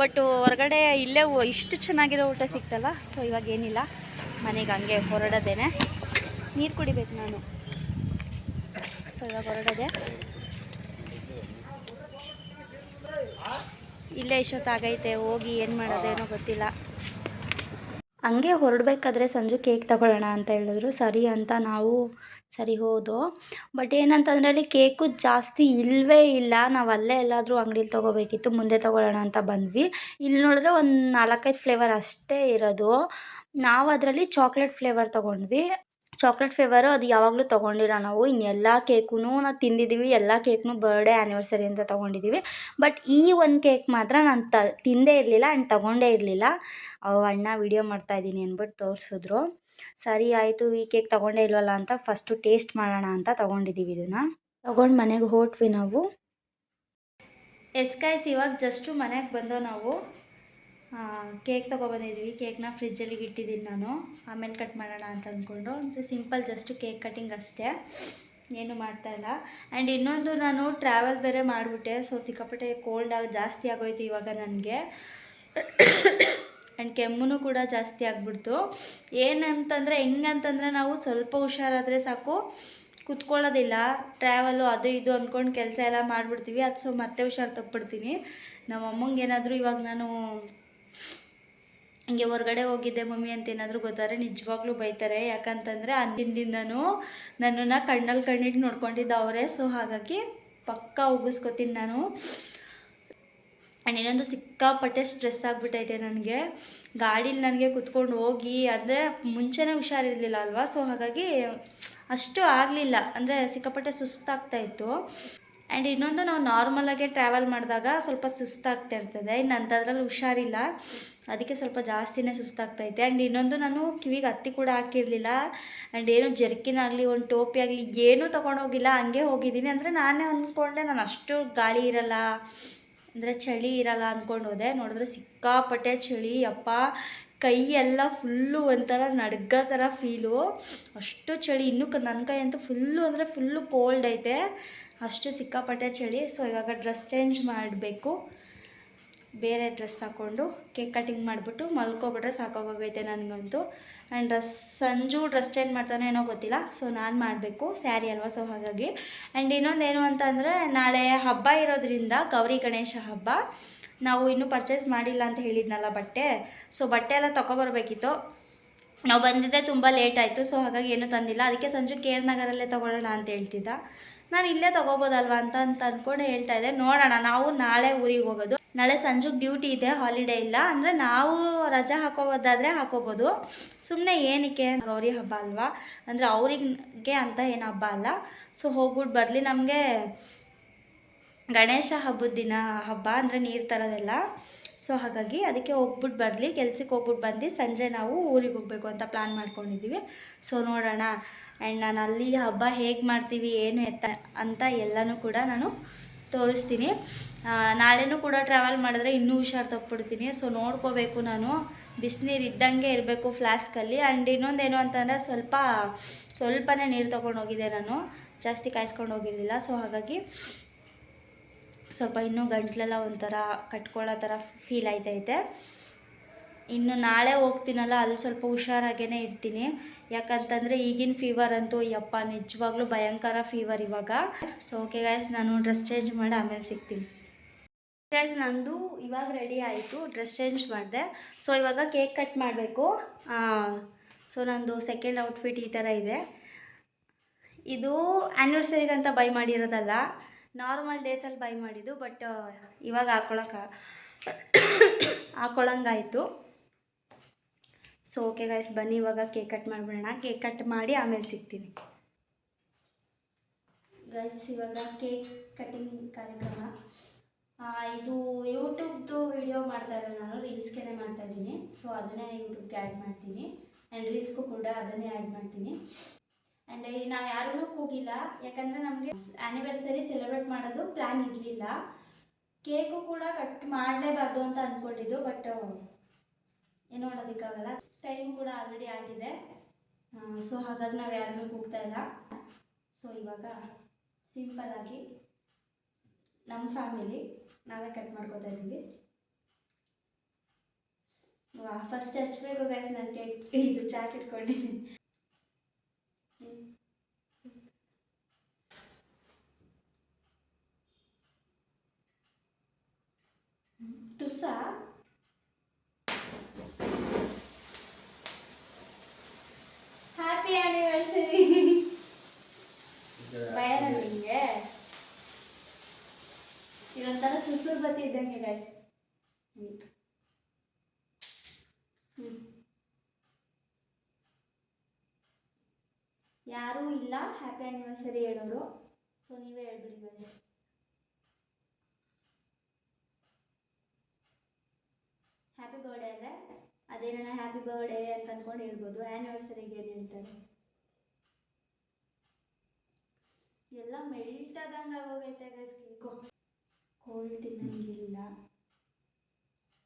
ಬಟ್ ಹೊರಗಡೆ ಇಲ್ಲೇ ಇಷ್ಟು ಚೆನ್ನಾಗಿರೋ ಊಟ ಸಿಕ್ತಲ್ಲ ಸೊ ಇವಾಗ ಏನಿಲ್ಲ. ಮನೆಗೆ ಹಂಗೆ ಹೊರಡೋದೇನೆ. ನೀರು ಕುಡಿಬೇಕು ನಾನು. ಸೊ, ಇವಾಗ ಹೊರಡೋದೆ. ಇಲ್ಲೇ ಇಷ್ಟೊತ್ತಾಗೈತೆ ಹೋಗಿ ಏನು ಮಾಡೋದೇನೋ ಗೊತ್ತಿಲ್ಲ. ಹಂಗೆ ಹೊರಡ್ಬೇಕಾದ್ರೆ ಸಂಜು ಕೇಕ್ ತಗೊಳ್ಳೋಣ ಅಂತ ಹೇಳಿದ್ರು. ಸರಿ ಅಂತ ನಾವು ಸರಿ ಹೋದು. ಬಟ್ ಏನಂತಂದರೆ ಅಲ್ಲಿ ಕೇಕು ಜಾಸ್ತಿ ಇಲ್ಲವೇ ಇಲ್ಲ. ನಾವು ಅಲ್ಲೇ ಎಲ್ಲಾದರೂ ಅಂಗಡೀಲಿ ತೊಗೋಬೇಕಿತ್ತು, ಮುಂದೆ ತೊಗೊಳ್ಳೋಣ ಅಂತ ಬಂದ್ವಿ. ಇಲ್ಲಿ ನೋಡಿದ್ರೆ ಒಂದು ನಾಲ್ಕೈದು ಫ್ಲೇವರ್ ಅಷ್ಟೇ ಇರೋದು. ನಾವು ಅದರಲ್ಲಿ ಚಾಕ್ಲೇಟ್ ಫ್ಲೇವರ್ ತೊಗೊಂಡ್ವಿ. ಚಾಕ್ಲೇಟ್ ಫ್ಲೇವರು ಅದು ಯಾವಾಗಲೂ ತೊಗೊಂಡಿಲ್ಲ ನಾವು. ಇನ್ನೆಲ್ಲ ಕೇಕೂ ನಾವು ತಿಂದಿದ್ದೀವಿ ಎಲ್ಲ ಕೇಕ್ನು ಬರ್ಡೇ ಆ್ಯನಿವರ್ಸರಿ ಅಂತ ತೊಗೊಂಡಿದ್ದೀವಿ ಬಟ್ ಈ ಒಂದು ಕೇಕ್ ಮಾತ್ರ ನಾನು ತ, ತಿಂದೇ ಇರಲಿಲ್ಲ ಆ್ಯಂಡ್ ತೊಗೊಂಡೇ ಇರಲಿಲ್ಲ. ಅಣ್ಣ ವಿಡಿಯೋ ಮಾಡ್ತಾಯಿದ್ದೀನಿ ಅಂದ್ಬಿಟ್ಟು ತೋರಿಸಿದ್ರು. ಸರಿ ಆಯಿತು, ಈ ಕೇಕ್ ತೊಗೊಂಡೇ ಇಲ್ವಲ್ಲ ಅಂತ ಫಸ್ಟು ಟೇಸ್ಟ್ ಮಾಡೋಣ ಅಂತ ತೊಗೊಂಡಿದ್ದೀವಿ ಇದನ್ನು. ತೊಗೊಂಡು ಮನೆಗೆ ಹೋಟ್ವಿ ನಾವು. ಎಸ್ ಕಾಯ್ಸ್ ಇವಾಗ ಜಸ್ಟು ಮನೆಗೆ ಬಂದೋ ನಾವು. ಕೇಕ್ ತೊಗೊಬಂದಿದ್ವಿ. ಕೇಕ್ನ ಫ್ರಿಜ್ಜಲ್ಲಿ ಇಟ್ಟಿದ್ದೀನಿ ನಾನು. ಆಮೇಲೆ ಕಟ್ ಮಾಡೋಣ ಅಂತ ಅಂದ್ಕೊಂಡು. ಸಿಂಪಲ್ ಜಸ್ಟ್ ಕೇಕ್ ಕಟಿಂಗ್ ಅಷ್ಟೇ. ಏನು ಮಾಡ್ತಾಯಿಲ್ಲ ಆ್ಯಂಡ್ ಇನ್ನೊಂದು ನಾನು ಟ್ರಾವೆಲ್ ಬೇರೆ ಮಾಡಿಬಿಟ್ಟೆ. ಸೊ ಸಿಕ್ಕಾಪಟ್ಟೆ ಕೋಲ್ಡ್ ಆಗಿ, ಜಾಸ್ತಿ ಆಗೋಯ್ತು ಇವಾಗ ನನಗೆ. ಆ್ಯಂಡ್ ಕೆಮ್ಮು ಕೂಡ ಜಾಸ್ತಿ ಆಗಿಬಿಡ್ತು. ಏನಂತಂದರೆ, ಹೆಂಗಂತಂದರೆ ನಾವು ಸ್ವಲ್ಪ ಹುಷಾರಾದರೆ ಸಾಕು. ಕುತ್ಕೊಳ್ಳೋದಿಲ್ಲ. ಟ್ರಾವೆಲು ಅದು ಇದು ಅಂದ್ಕೊಂಡು ಕೆಲಸ ಎಲ್ಲ ಮಾಡಿಬಿಡ್ತೀವಿ. ಅದು ಸೊ ಮತ್ತೆ ಹುಷಾರು ತಪ್ಪಿಬಿಡ್ತೀನಿ. ನಮ್ಮ ಅಮ್ಮಂಗೆ ಏನಾದರೂ ಇವಾಗ ನಾನು ಹಿಂಗೆ ಹೊರಗಡೆ ಹೋಗಿದ್ದೆ ಮಮ್ಮಿ ಅಂತ ಏನಾದರೂ ಗೊತ್ತಾದ್ರೆ ನಿಜವಾಗ್ಲೂ ಬೈತಾರೆ. ಯಾಕಂತಂದರೆ ಅಂದಿಂದಿಂದನೂ ನನ್ನನ್ನು ಕಣ್ಣಲ್ಲಿ ಕಣ್ಣಿಟ್ಟು ನೋಡ್ಕೊಂಡಿದ್ದ ಅವರೇ. ಸೊ ಹಾಗಾಗಿ ಪಕ್ಕ ಉಗಿಸ್ಕೊತೀನಿ ನಾನು. ಆ್ಯಂಡ್ ಇನ್ನೊಂದು ಸಿಕ್ಕಾಪಟ್ಟೆ ಸ್ಟ್ರೆಸ್ ಆಗಿಬಿಟ್ಟೈತೆ ನನಗೆ. ಗಾಡೀಲಿ ನನಗೆ ಕುತ್ಕೊಂಡು ಹೋಗಿ ಅಂದರೆ ಮುಂಚೆನೇ ಹುಷಾರಿರಲಿಲ್ಲ ಅಲ್ವಾ? ಸೊ ಹಾಗಾಗಿ ಅಷ್ಟು ಆಗಲಿಲ್ಲ. ಅಂದರೆ ಸಿಕ್ಕಾಪಟ್ಟೆ ಸುಸ್ತಾಗ್ತಾ ಇತ್ತು. ಆ್ಯಂಡ್ ಇನ್ನೊಂದು ನಾವು ನಾರ್ಮಲಾಗೆ ಟ್ರಾವೆಲ್ ಮಾಡಿದಾಗ ಸ್ವಲ್ಪ ಸುಸ್ತಾಗ್ತಾ ಇರ್ತದೆ. ಇನ್ನು ಅಂಥದ್ರಲ್ಲಿ ಹುಷಾರಿಲ್ಲ. ಅದಕ್ಕೆ ಸ್ವಲ್ಪ ಜಾಸ್ತಿನೇ ಸುಸ್ತಾಗ್ತೈತೆ ಆ್ಯಂಡ್ ಇನ್ನೊಂದು ನಾನು ಕಿವಿಗೆ ಹತ್ತಿ ಕೂಡ ಹಾಕಿರಲಿಲ್ಲ. ಆ್ಯಂಡ್ ಏನು ಜರ್ಕಿನ್ ಒಂದು ಟೋಪಿ ಆಗಲಿ, ಏನೂ ತೊಗೊಂಡೋಗಿಲ್ಲ ಹಂಗೆ ಹೋಗಿದ್ದೀನಿ. ಅಂದರೆ ನಾನೇ ಅಂದ್ಕೊಂಡೆ ನಾನು ಅಷ್ಟು ಗಾಳಿ ಇರಲ್ಲ. ಅಂದರೆ ಚಳಿ ಇರಲ್ಲ ಅಂದ್ಕೊಂಡು ಹೋದೆ. ನೋಡಿದ್ರೆ ಸಿಕ್ಕಾಪಟ್ಟೆ ಚಳಿ. ಅಪ್ಪ, ಕೈ ಎಲ್ಲ ಫುಲ್ಲು ಒಂಥರ ನಡ್ಗ ಥರ ಫೀಲು ಅಷ್ಟು ಚಳಿ. ಇನ್ನೂ ನನ್ನ ಕೈ ಅಂತೂ ಫುಲ್ಲು ಅಂದರೆ ಫುಲ್ಲು ಕೋಲ್ಡ್ ಐತೆ. ಅಷ್ಟು ಸಿಕ್ಕಾಪಟ್ಟೆ ಚಳಿ ಸೊ ಇವಾಗ ಡ್ರೆಸ್ ಚೇಂಜ್ ಮಾಡಬೇಕು. ಬೇರೆ ಡ್ರೆಸ್ ಹಾಕ್ಕೊಂಡು ಕೇಕ್ ಕಟಿಂಗ್ ಮಾಡಿಬಿಟ್ಟು ಮಲ್ಕೊಬಿಟ್ರೆ ಸಾಕಾಗೋಗೈತೆ ನನಗಂತೂ. And dress Sanju dress change ಮಾಡ್ತಾನೋ ಏನೋ ಗೊತ್ತಿಲ್ಲ ಸೊ ನಾನು ಮಾಡಬೇಕು ಸ್ಯಾರಿ ಅಲ್ವಾ ಸೊ ಹಾಗಾಗಿ. ಆ್ಯಂಡ್ ಇನ್ನೊಂದೇನು ಅಂತಂದರೆ, ನಾಳೆ ಹಬ್ಬ ಇರೋದ್ರಿಂದ ಗೌರಿ ಗಣೇಶ ಹಬ್ಬ. ನಾವು ಇನ್ನೂ ಪರ್ಚೇಸ್ ಮಾಡಿಲ್ಲ ಅಂತ ಹೇಳಿದ್ನಲ್ಲ ಬಟ್ಟೆ ಸೊ ಬಟ್ಟೆ ಎಲ್ಲ ತೊಗೊಬರ್ಬೇಕಿತ್ತು. ನಾವು ಬಂದಿದ್ದೆ ತುಂಬ ಲೇಟ್ ಆಯಿತು ಸೊ ಹಾಗಾಗಿ ಏನೂ ತಂದಿಲ್ಲ. ಅದಕ್ಕೆ ಸಂಜು ಕೆ ನಗರಲ್ಲೇ ತೊಗೊಳ್ಳೋಣ ಅಂತ ಹೇಳ್ತಿದ್ದ. ನಾನು ಇಲ್ಲೇ ತೊಗೋಬೋದಲ್ವಾ ಅಂತ ಅಂತ ಅಂದ್ಕೊಂಡು ಹೇಳ್ತಾ ಇದ್ದೆ. ನೋಡೋಣ, ನಾವು ನಾಳೆ ಊರಿಗೆ ಹೋಗೋದು. ನಾಳೆ ಸಂಜೆಗೆ ಡ್ಯೂಟಿ ಇದೆ ಹಾಲಿಡೇ ಇಲ್ಲ. ಅಂದರೆ ನಾವು ರಜಾ ಹಾಕೋಬೋದಾದರೆ ಹಾಕೋಬೋದು. ಸುಮ್ಮನೆ ಏನಕ್ಕೆ ಗೌರಿ ಹಬ್ಬ ಅಲ್ವಾ? ಅಂದರೆ ಅವ್ರಿಗೆ ಅಂತ ಏನು ಹಬ್ಬ ಅಲ್ಲ. ಸೊ ಹೋಗ್ಬಿಟ್ಟು ಬರಲಿ. ನಮಗೆ ಗಣೇಶ ಹಬ್ಬದ ದಿನ ಹಬ್ಬ, ಅಂದರೆ ನೀರು ತರೋದೆಲ್ಲ. ಸೊ ಹಾಗಾಗಿ ಅದಕ್ಕೆ ಹೋಗ್ಬಿಟ್ಟು ಬರಲಿ. ಕೆಲ್ಸಕ್ಕೆ ಹೋಗ್ಬಿಟ್ಟು ಬಂದು ಸಂಜೆ ನಾವು ಊರಿಗೆ ಹೋಗಬೇಕು ಅಂತ ಪ್ಲ್ಯಾನ್ ಮಾಡ್ಕೊಂಡಿದ್ದೀವಿ ಸೊ ನೋಡೋಣ. ಆ್ಯಂಡ್ ನಾನು ಅಲ್ಲಿ ಹಬ್ಬ ಹೇಗೆ ಮಾಡ್ತೀವಿ, ಏನು ಎತ್ತ ಅಂತ ಎಲ್ಲನೂ ಕೂಡ ನಾನು ತೋರಿಸ್ತೀನಿ. ನಾಳೆನೂ ಕೂಡ ಟ್ರಾವೆಲ್ ಮಾಡಿದ್ರೆ ಇನ್ನೂ ಹುಷಾರು ತಪ್ಪಿಬಿಡ್ತೀನಿ. ಸೊ ನೋಡ್ಕೋಬೇಕು ನಾನು. ಬಿಸಿನೀರು ಇದ್ದಂಗೆ ಇರಬೇಕು ಫ್ಲಾಸ್ಕಲ್ಲಿ. ಆ್ಯಂಡ್ ಇನ್ನೊಂದೇನು ಅಂತಂದರೆ ಸ್ವಲ್ಪ, ಸ್ವಲ್ಪನೇ ನೀರು ತೊಗೊಂಡು ಹೋಗಿದ್ದೆ ನಾನು. ಜಾಸ್ತಿ ಕಾಯಿಸ್ಕೊಂಡು ಹೋಗಿರಲಿಲ್ಲ. ಸೊ ಹಾಗಾಗಿ ಸ್ವಲ್ಪ ಇನ್ನೂ ಗಂಟ್ಲೆಲ್ಲ ಒಂಥರ ಕಟ್ಕೊಳ್ಳೋ ಥರ ಫೀಲ್ ಆಯ್ತೈತೆ. ಇನ್ನು ನಾಳೆ ಹೋಗ್ತೀನಲ್ಲ, ಅಲ್ಲಿ ಸ್ವಲ್ಪ ಹುಷಾರಾಗೇ ಇರ್ತೀನಿ. ಯಾಕಂತಂದರೆ ಈಗಿನ ಫೀವರ್ ಅಂತೂ ಯಪ್ಪ, ನಿಜವಾಗ್ಲೂ ಭಯಂಕರ ಫೀವರ್ ಇವಾಗ. ಸೊ ಓಕೆ ಗಾಯ್ಸ್ ನಾನು ಡ್ರೆಸ್ ಚೇಂಜ್ ಮಾಡಿ, ಆಮೇಲೆ ಸಿಗ್ತೀನಿ. ಗಾಯ್ಸ್ ನಂದು ಇವಾಗ ರೆಡಿ ಆಯಿತು ಡ್ರೆಸ್ ಚೇಂಜ್ ಮಾಡಿದೆ. ಸೊ ಇವಾಗ ಕೇಕ್ ಕಟ್ ಮಾಡಬೇಕು. ಸೊ ನಂದು ಸೆಕೆಂಡ್ ಔಟ್ಫಿಟ್ ಈ ಥರ ಇದೆ. ಇದು ಆ್ಯನಿವರ್ಸರಿಗಂತ ಬೈ ಮಾಡಿರೋದಲ್ಲ. ನಾರ್ಮಲ್ ಡೇಸಲ್ಲಿ ಬೈ ಮಾಡಿದ್ದು ಬಟ್ ಇವಾಗ ಹಾಕೊಳಕ್ಕೆ ಹಾಕೊಳಂಗಾಯಿತು. ಸೊ ಓಕೆ ಗೈಸ್ ಬನ್ನಿ, ಇವಾಗ ಕೇಕ್ ಕಟ್ ಮಾಡಿಬಿಡೋಣ. ಕೇಕ್ ಕಟ್ ಮಾಡಿ ಆಮೇಲೆ ಸಿಗ್ತೀನಿ. ಗೈಸ್ ಇವಾಗ ಕೇಕ್ ಕಟಿಂಗ್ ಕಾರ್ಯಕ್ರಮ. ಇದು ಯೂಟ್ಯೂಬ್ದು ವಿಡಿಯೋ ಮಾಡ್ತಾ ಇರೋ ನಾನು ರೀಲ್ಸ್ಗೆ ಮಾಡ್ತಾ ಇದ್ದೀನಿ. ಸೊ ಅದನ್ನೇ ಯೂಟ್ಯೂಬ್ಗೆ ಆ್ಯಡ್ ಮಾಡ್ತೀನಿ. ಆ್ಯಂಡ್ ರೀಲ್ಸ್ಗೂ ಕೂಡ ಅದನ್ನೇ ಆ್ಯಡ್ ಮಾಡ್ತೀನಿ. ಆ್ಯಂಡ್ ನಾವು ಯಾರೂ ಕೂಗಿಲ್ಲ, ಯಾಕಂದರೆ ನಮಗೆ ಆ್ಯನಿವರ್ಸರಿ ಸೆಲೆಬ್ರೇಟ್ ಮಾಡೋದು ಪ್ಲ್ಯಾನ್ ಇರಲಿಲ್ಲ. ಕೇಕು ಕೂಡ ಕಟ್ ಮಾಡಲೇಬಾರ್ದು ಅಂತ ಅಂದ್ಕೊಂಡಿದ್ದು ಬಟ್ ಏನು ಮಾಡೋದಕ್ಕಾಗಲ್ಲ. ಟೈಮ್ ಕೂಡ ಆಲ್ರೆಡಿ ಆಗಿದೆ. ಸೊ ಹಾಗಾಗಿ ನಾವು ಯಾರನ್ನೂ ಕೂಗ್ತಾ ಇಲ್ಲ. ಸೊ ಇವಾಗ ಸಿಂಪಲ್ ಆಗಿ ನಮ್ಮ ಫ್ಯಾಮಿಲಿ ನಾವೇ ಕಟ್ ಮಾಡ್ಕೋತಾ ಇದ್ದೀವಿ. ವಾ ಫಸ್ಟ್ ಹಚ್ಬೇಕು ಗೈಸ್ ನನಗೆ ಇದು ಚಾಕ್ ಇಟ್ಕೊಂಡಿದ್ದೀನಿ ಟುಸ್ಸಾ ಹ್ಯಾಪಿ ಆ್ಯನಿವರ್ಸರಿ ಭಯ ನಿಮಗೆ ಇದೊಂಥರ ಸುಸುರು ಬತ್ತಿ ಇದ್ದಂಗೆ ಗೈಸ್ ಯಾರೂ ಇಲ್ಲ. ಹ್ಯಾಪಿ ಆ್ಯನಿವರ್ಸರಿ ಹೇಳೋರು. ಸೊ ನೀವೇ ಹೇಳ್ಬಿಡಿ ಗಾಯ್ಸ್ ಹ್ಯಾಪಿ ಬರ್ಡೇ ಅಲ್ಲೇ ಅದೇನ ಹ್ಯಾಪಿ ಬರ್ಡೇ ಅಂತ ಅಂದ್ಕೊಂಡು ಹೇಳ್ಬೋದು. ಆ್ಯನಿವರ್ಸರಿಗೆ ಏನು ಹೇಳ್ತಾರೆ ಎಲ್ಲ ಮೆಲ್ಟ್ ಆದಂಗೆ ಆಗೋಗೈತೆ ಗೈಸ್ ಕೇಕು. ಕೋಲ್ಡ್ ತಿನ್ನಂಗಿಲ್ಲ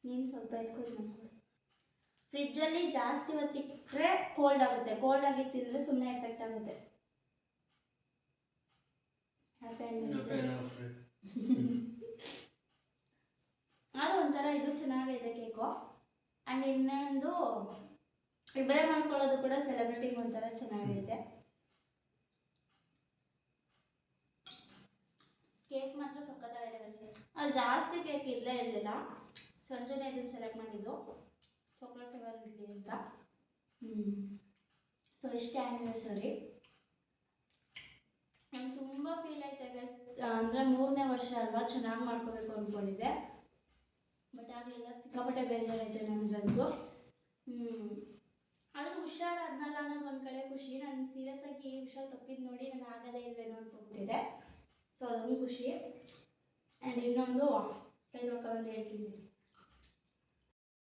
ನೀನು ಸ್ವಲ್ಪ ಎತ್ಕೊಂಡು ನಂಗೆ ಫ್ರಿಜ್ಜಲ್ಲಿ ಜಾಸ್ತಿ ಹೊತ್ತಿಟ್ಟರೆ ಕೋಲ್ಡ್ ಆಗುತ್ತೆ. ಕೋಲ್ಡ್ ಆಗಿ ತಿಂದರೆ ಸುಮ್ಮನೆ ಎಫೆಕ್ಟ್ ಆಗುತ್ತೆ. ಅದು [LAUGHS] ಒಂಥರ ಇದು ಚೆನ್ನಾಗಿದೆ ಕೇಕು ಆ್ಯಂಡ್ ಇನ್ನೊಂದು ಇಬ್ಬರೇ ಮಾಡ್ಕೊಳ್ಳೋದು ಕೂಡ ಸೆಲೆಬ್ರಿಟಿಗೆ ಒಂಥರ ಚೆನ್ನಾಗಿದೆ. ಕೇಕ್ ಮಾತ್ರ ಸಕ್ಕತ್ತಾಗಿದೆ ಸರ್ ಅದು ಜಾಸ್ತಿ ಕೇಕ್ ಇರಲೇ ಇರಲಿಲ್ಲ. ಸಂಜೆನೇ ಇದನ್ನು ಸೆಲೆಕ್ಟ್ ಮಾಡಿದ್ದು. ಚಾಕ್ಲೇಟ್ ಫ್ಲೇವರ್ ಇರಲಿ ಅಂತ. ಸೊ ಇಷ್ಟೇ ಆ್ಯನಿವರ್ಸರಿ ನಂಗೆ ತುಂಬ ಫೀಲ್ ಆಯ್ತು ಗೈಸ್ ಅಂದರೆ ಮೂರನೇ ವರ್ಷ ಅಲ್ವಾ? ಚೆನ್ನಾಗಿ ಮಾಡ್ಕೋಬೇಕು ಅಂದ್ಕೊಂಡಿದ್ದೆ ಬಟ್ ಆಗಲಿಲ್ಲ, ಸಿಕ್ಕಾಪಟ್ಟೆ ಬೇಜಾರೈತೆ ನನಗಂತೂ. ಹ್ಞೂ ಆದರೂ ಹುಷಾರಾದ್ನಲ್ಲ ಅನ್ನೋದು ಒಂದು ಕಡೆ ಖುಷಿ. ನಾನು ಸೀರಿಯಸ್ ಆಗಿ ಈ ಹುಷಾರು ತಪ್ಪಿದ್ದು ನೋಡಿ, ನಾನು ಆಗದೇ ಇಲ್ವೇನೋ ಅಂತ ಹೋಗ್ತಿದ್ದೆ ಸೊ ಅದೊಂದು ಖುಷಿ. ಆ್ಯಂಡ್ ಇನ್ನೊಂದು ಕೈ ತೊಳ್ಕೊಂಡು ಹೇಳ್ತೀನಿ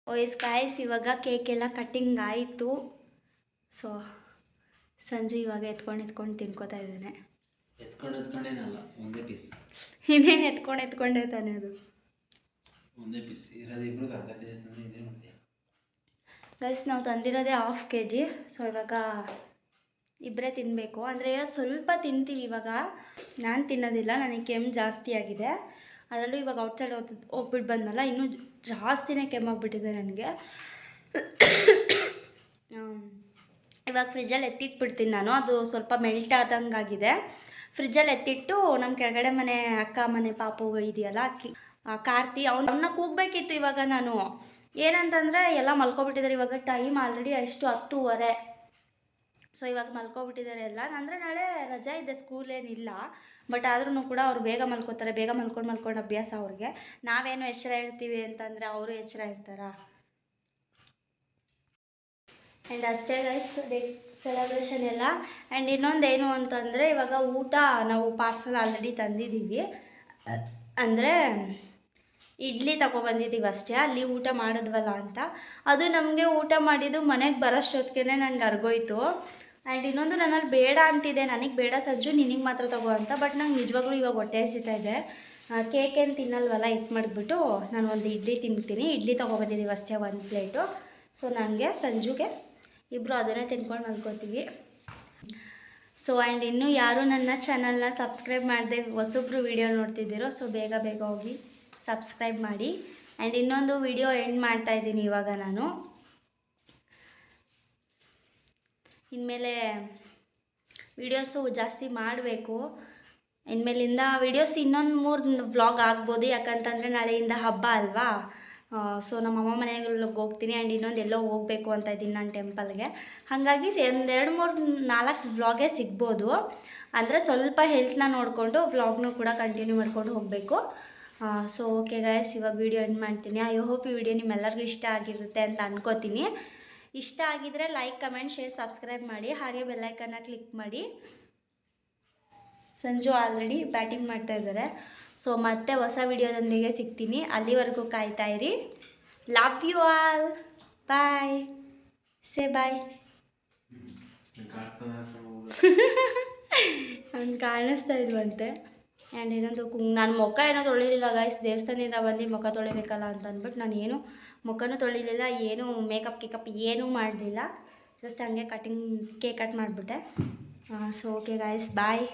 ಓಯಸ್ ಕಾಯ್ಸ್ ಇವಾಗ ಕೇಕ್ ಎಲ್ಲ ಕಟ್ಟಿಂಗ್ ಆಯಿತು. ಸೊ ಸಂಜೆ ಇವಾಗ ಎತ್ಕೊಂಡು ಎತ್ಕೊಂಡು ತಿನ್ಕೋತಾ ಇದ್ದಾನೆ. ಎತ್ಕೊಂಡು ಎತ್ಕೊಂಡೇನಲ್ಲ ಒಂದೇ ಪೀಸ್ ಇನ್ನೇನು ಎತ್ಕೊಂಡು ಎತ್ಕೊಂಡೇ ತಾನೆ ಅದು? ಒಂದೇ ಪೀಸ್ ಇರೋದು ಇಬ್ರಿಗೆ ಅರ್ಧ ಕೆ ಜಿ ಮತ್ತೆ ಗೈಸ್ ನಾವು ತಂದಿರೋದೇ ಹಾಫ್ ಕೆ ಜಿ ಸೊ ಇವಾಗ ಇಬ್ಬರೇ ತಿನ್ನಬೇಕು ಅಂದರೆ ಸ್ವಲ್ಪ ತಿಂತೀವಿ ಇವಾಗ. ನಾನು ತಿನ್ನೋದಿಲ್ಲ, ನನಗೆ ಕೆಮ್ಮು ಜಾಸ್ತಿ ಆಗಿದೆ. ಅದರಲ್ಲೂ ಇವಾಗ ಔಟ್ಸೈಡ್ ಹೋಗ್ ಹೋಗ್ಬಿಟ್ಟು ಬಂದಲ್ಲ ಇನ್ನೂ ಜಾಸ್ತಿನೇ ಕೆಮ್ಮಾಗ್ಬಿಟ್ಟಿದೆ ನನಗೆ. ಇವಾಗ ಫ್ರಿಜ್ಜಲ್ಲಿ ಎತ್ತಿಟ್ಬಿಡ್ತೀನಿ ನಾನು, ಅದು ಸ್ವಲ್ಪ ಮೆಲ್ಟ್ ಆದಂಗೆ ಆಗಿದೆ. ಫ್ರಿಜ್ಜಲ್ಲಿ ಎತ್ತಿಟ್ಟು ನಮ್ಮ ಕೆಳಗಡೆ ಮನೆ ಅಕ್ಕ, ಮನೆ ಪಾಪು ಇದೆಯಲ್ಲ, ಅಕ್ಕಿ ಕಾರ್ತಿ, ಅವ್ನು ಅವನ್ನ ಕೂಗಬೇಕಿತ್ತು ಇವಾಗ ನಾನು. ಏನಂತಂದರೆ ಎಲ್ಲ ಮಲ್ಕೊಬಿಟ್ಟಿದ್ದಾರೆ ಇವಾಗ ಟೈಮ್ ಆಲ್ರೆಡಿ ಅಷ್ಟು ಹತ್ತೂವರೆ. ಸೊ ಇವಾಗ ಮಲ್ಕೊಬಿಟ್ಟಿದ್ದಾರೆ ಎಲ್ಲ. ಅಂದರೆ ನಾಳೆ ರಜಾ ಇದೆ ಸ್ಕೂಲ್ ಏನಿಲ್ಲ. ಬಟ್ ಆದ್ರೂ ಕೂಡ ಅವ್ರು ಬೇಗ ಮಲ್ಕೋತಾರೆ, ಬೇಗ ಮಲ್ಕೊಂಡು ಮಲ್ಕೊಂಡು ಅಭ್ಯಾಸ ಅವ್ರಿಗೆ. ನಾವೇನು ಎಚ್ಚರ ಇರ್ತೀವಿ ಅಂತಂದರೆ ಅವರು ಎಚ್ಚರ ಇರ್ತಾರಾ? ಆ್ಯಂಡ್ ಅಷ್ಟೇ ಗೈಸ್ ಡೇ ಸೆಲೆಬ್ರೇಷನ್ ಎಲ್ಲ. ಆ್ಯಂಡ್ ಇನ್ನೊಂದು ಏನು ಅಂತಂದರೆ, ಇವಾಗ ಊಟ ನಾವು ಪಾರ್ಸಲ್ ಆಲ್ರೆಡಿ ತಂದಿದ್ದೀವಿ. ಅಂದರೆ ಇಡ್ಲಿ ತಗೊಬಂದಿದ್ದೀವಿ ಅಷ್ಟೇ, ಅಲ್ಲಿ ಊಟ ಮಾಡಿದ್ವಲ್ಲ ಅಂತ. ಅದು ನಮಗೆ ಊಟ ಮಾಡಿದ್ದು ಮನೆಗೆ ಬರೋಷ್ಟೊತ್ತಿಗೆ ನನಗೆ ಅರ್ಗೋಯ್ತು. ಆ್ಯಂಡ್ ಇನ್ನೊಂದು ನನ್ನಲ್ಲಿ ಬೇಡ ಅಂತಿದೆ. ನನಗೆ ಬೇಡ ಸಂಜು, ನಿನಗೆ ಮಾತ್ರ ತಗೋ ಅಂತ. ಬಟ್ ನಂಗೆ ನಿಜವಾಗ್ಲೂ ಇವಾಗ ಹೊಟ್ಟೆ ಹಸಿತಾ ಇದೆ. ಕೇಕ್ ಏನು ತಿನ್ನಲ್ವಲ್ಲ, ಇದು ಮಾಡಿಬಿಟ್ಟು ನಾನು ಒಂದು ಇಡ್ಲಿ ತಿಂತೀನಿ. ಇಡ್ಲಿ ತೊಗೊಬಂದಿದ್ದೀವಿ ಅಷ್ಟೇ, ಒಂದು ಪ್ಲೇಟು ಸೊ ನನಗೆ ಸಂಜುಗೆ ಇಬ್ಬರು ಅದನ್ನೇ ತಿನ್ಕೊಂಡು ಮಲ್ಕೋತೀವಿ. ಸೊ ಆ್ಯಂಡ್ ಇನ್ನೂ ಯಾರು ನನ್ನ ಚಾನಲ್ನ ಸಬ್ಸ್ಕ್ರೈಬ್ ಮಾಡಿದೆ, ಹೊಸೊಬ್ರು ವಿಡಿಯೋ ನೋಡ್ತಿದ್ದೀರೋ ಸೊ ಬೇಗ ಬೇಗ ಹೋಗಿ ಸಬ್ಸ್ಕ್ರೈಬ್ ಮಾಡಿ. ಆ್ಯಂಡ್ ಇನ್ನೊಂದು ವಿಡಿಯೋ ಎಂಡ್ ಮಾಡ್ತಾ ಇದ್ದೀನಿ ಇವಾಗ ನಾನು. ಇನ್ಮೇಲೆ ವಿಡಿಯೋಸು ಜಾಸ್ತಿ ಮಾಡಬೇಕು. ಇನ್ಮೇಲಿಂದ ವೀಡಿಯೋಸ್ ಇನ್ನೊಂದು ಮೂರು ವ್ಲಾಗ್ ಆಗ್ಬೋದು, ಯಾಕಂತಂದರೆ ನಾಳೆಯಿಂದ ಹಬ್ಬ ಅಲ್ವಾ? ಸೊ ನಮ್ಮ ಅಮ್ಮ ಮನೆಗೆ ಹೋಗ್ತೀನಿ ಆ್ಯಂಡ್ ಇನ್ನೊಂದು ಎಲ್ಲೋ ಹೋಗಬೇಕು ಅಂತ ಇದ್ದೀನಿ ನಾನು ಟೆಂಪಲ್ಗೆ. ಹಾಗಾಗಿ ಒಂದೆರಡು ಮೂರು ನಾಲ್ಕು ವ್ಲಾಗೇ ಸಿಗ್ಬೋದು. ಅಂದರೆ ಸ್ವಲ್ಪ ಹೆಲ್ತ್ನ ನೋಡಿಕೊಂಡು ವ್ಲಾಗ್ನು ಕೂಡ ಕಂಟಿನ್ಯೂ ಮಾಡ್ಕೊಂಡು ಹೋಗಬೇಕು. ಸೊ ಓಕೆ ಗಾಯಸ್ ಇವಾಗ ವೀಡಿಯೋ ಎಂಡ್ ಮಾಡ್ತೀನಿ. ಐ ಹೋಪ್ ಈ ವಿಡಿಯೋ ನಿಮ್ಮೆಲ್ಲರಿಗೂ ಇಷ್ಟ ಆಗಿರುತ್ತೆ ಅಂತ ಅನ್ಕೋತೀನಿ. ಇಷ್ಟ ಆಗಿದ್ರೆ ಲೈಕ್ ಕಮೆಂಟ್ ಶೇರ್ ಸಬ್ಸ್ಕ್ರೈಬ್ ಮಾಡಿ. ಹಾಗೆ ಬೆಲ್ಲೈಕನ್ನ ಕ್ಲಿಕ್ ಮಾಡಿ. ಸಂಜು ಆಲ್ರೆಡಿ ಬ್ಯಾಟಿಂಗ್ ಮಾಡ್ತಾ ಇದ್ದಾರೆ ಸೊ ಮತ್ತೆ ಹೊಸ ವಿಡಿಯೋದೊಂದಿಗೆ ಸಿಗ್ತೀನಿ. ಅಲ್ಲಿವರೆಗೂ ಕಾಯ್ತಾ ಇರಿ. Love you all bye say bye ಅವ್ನು ಕಾಣಿಸ್ತಾ ಇಲ್ವಂತೆ. ಆ್ಯಂಡ್ ಏನಂತ ನಾನು ಮುಖ ಏನೋ ತೊಳಿಲಿಲ್ಲ ಗಾಯ್ಸ್ ದೇವಸ್ಥಾನದಿಂದ ಬಂದು ಮುಖ ತೊಳಿಬೇಕಲ್ಲ ಅಂತ ಅಂದ್ಬಿಟ್ಟು ನಾನು ಏನು ಮುಖನೂ ತೊಳಿಲಿಲ್ಲ, ಏನು ಮೇಕಪ್ ಕೇಕಪ್ ಏನೂ ಮಾಡಲಿಲ್ಲ. ಜಸ್ಟ್ ಹಂಗೆ ಕಟಿಂಗ್ ಕೇಕ್ ಕಟ್ ಮಾಡಿಬಿಟ್ಟೆ. So okay guys bye